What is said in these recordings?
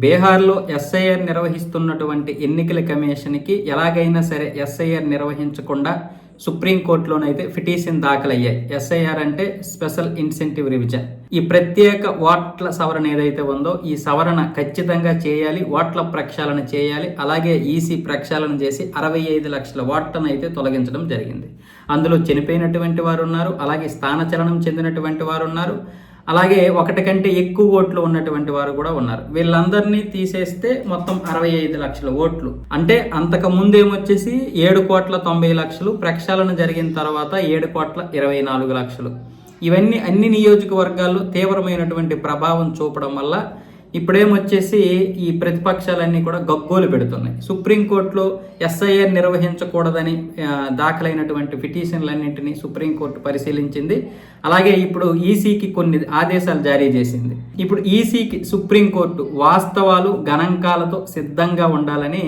బీహార్లో ఎస్ఐఆర్ నిర్వహిస్తున్నటువంటి ఎన్నికల కమిషన్కి ఎలాగైనా సరే ఎస్ఐఆర్ నిర్వహించకుండా సుప్రీంకోర్టులోనైతే పిటిషన్ దాఖలయ్యాయి. ఎస్ఐఆర్ అంటే స్పెషల్ ఇన్సెంటివ్ రివిజన్. ఈ ప్రత్యేక ఓట్ల సవరణ ఏదైతే ఉందో ఈ సవరణ ఖచ్చితంగా చేయాలి ఓట్ల ప్రక్షాళన చేయాలి అలాగే ఈసీ ప్రక్షాళన చేసి అరవై ఐదు లక్షల ఓట్లను అయితే తొలగించడం జరిగింది. అందులో చనిపోయినటువంటి వారు ఉన్నారు అలాగే స్థానచలనం చెందినటువంటి వారు ఉన్నారు. అలాగే ఒకటి కంటే ఎక్కువ ఓట్లు ఉన్నటువంటి వారు కూడా ఉన్నారు. వీళ్ళందరినీ తీసేస్తే మొత్తం అరవై ఐదు లక్షల ఓట్లు. అంటే అంతకు ముందేమొచ్చేసి ఏడు కోట్ల తొంభై లక్షలు ప్రక్షాళన జరిగిన తర్వాత ఏడు కోట్ల ఇరవై నాలుగు లక్షలు. ఇవన్నీ అన్ని నియోజకవర్గాల్లో తీవ్రమైనటువంటి ప్రభావం చూపడం వల్ల ఇప్పుడేమొచ్చేసి ఈ ప్రతిపక్షాలన్నీ కూడా గగ్గోలు పెడుతున్నాయి. సుప్రీంకోర్టులో ఎస్ఐఆర్ నిర్వహించకూడదని దాఖలైనటువంటి పిటిషన్లన్నింటినీ సుప్రీంకోర్టు పరిశీలించింది. అలాగే ఇప్పుడు ఈసీకి కొన్ని ఆదేశాలు జారీ చేసింది. ఇప్పుడు ఈసీకి సుప్రీంకోర్టు వాస్తవాలు గణాంకాలతో సిద్ధంగా ఉండాలని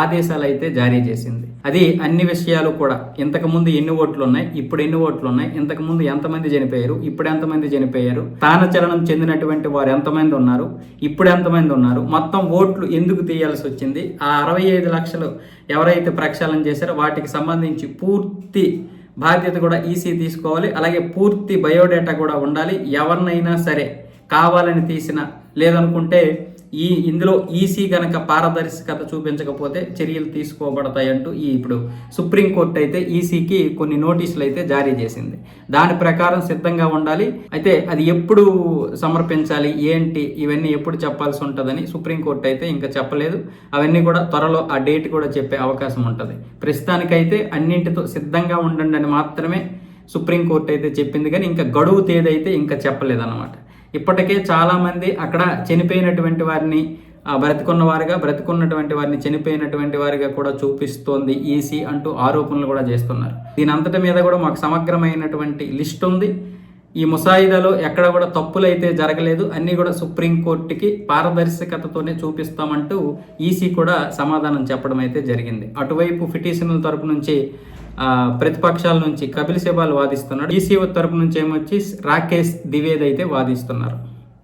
ఆదేశాలు అయితే జారీ చేసింది. అది అన్ని విషయాలు కూడా. ఇంతకుముందు ఎన్ని ఓట్లు ఉన్నాయి ఇప్పుడు ఎన్ని ఓట్లు ఉన్నాయి ఇంతకుముందు ఎంతమంది చనిపోయారు? ఇప్పుడు ఎంతమంది చనిపోయారు? తానచలనం చెందినటువంటి వారు ఎంతమంది ఉన్నారు? ఇప్పుడు ఎంతమంది ఉన్నారు? మొత్తం ఓట్లు ఎందుకు తీయాల్సి వచ్చింది? ఆ అరవై ఐదు లక్షలు ఎవరైతే ప్రక్షాళన చేశారో వాటికి సంబంధించి పూర్తి బాధ్యత కూడా ఈసీ తీసుకోవాలి. అలాగే పూర్తి బయోడేటా కూడా ఉండాలి. ఎవరినైనా సరే కావాలని తీసిన లేదనుకుంటే ఈ ఇందులో ఈసీ గనక పారదర్శకత చూపించకపోతే చర్యలు తీసుకోబడతాయంటూ ఈ ఇప్పుడు సుప్రీంకోర్టు అయితే ఈసీకి కొన్ని నోటీసులు అయితే జారీ చేసింది. దాని ప్రకారం సిద్ధంగా ఉండాలి. అయితే అది ఎప్పుడు సమర్పించాలి? ఏంటి? ఇవన్నీ ఎప్పుడు చెప్పాల్సి ఉంటుందని సుప్రీంకోర్టు అయితే ఇంకా చెప్పలేదు. అవన్నీ కూడా త్వరలో ఆ డేట్ కూడా చెప్పే అవకాశం ఉంటుంది. ప్రస్తుతానికైతే అన్నింటితో సిద్ధంగా ఉండండి అని మాత్రమే సుప్రీంకోర్టు అయితే చెప్పింది. కానీ ఇంకా గడువు తేదీ అయితే ఇంకా చెప్పలేదన్నమాట. ఇప్పటికే చాలామంది అక్కడ చనిపోయినటువంటి వారిని బ్రతికున్న వారిగా బ్రతికున్నటువంటి వారిని చనిపోయినటువంటి వారిగా కూడా చూపిస్తోంది ఈసీ అంటూ ఆరోపణలు కూడా చేస్తున్నారు. దీని అంతటి మీద కూడా మాకు సమగ్రమైనటువంటి లిస్ట్ ఉంది. ఈ ముసాయిదాలో ఎక్కడ కూడా తప్పులు అయితే జరగలేదు అన్నీ కూడా సుప్రీంకోర్టుకి పారదర్శకతతోనే చూపిస్తామంటూ ఈసీ కూడా సమాధానం చెప్పడం అయితే జరిగింది. అటువైపు పిటిషన్ల తరపు నుంచి ప్రతిపక్షాల నుంచి కపిల్ సిబాల్ వాదిస్తున్నాడు. ఈసీ తరపు నుంచి ఏమొచ్చి రాకేష్ ద్వివేది అయితే వాదిస్తున్నారు.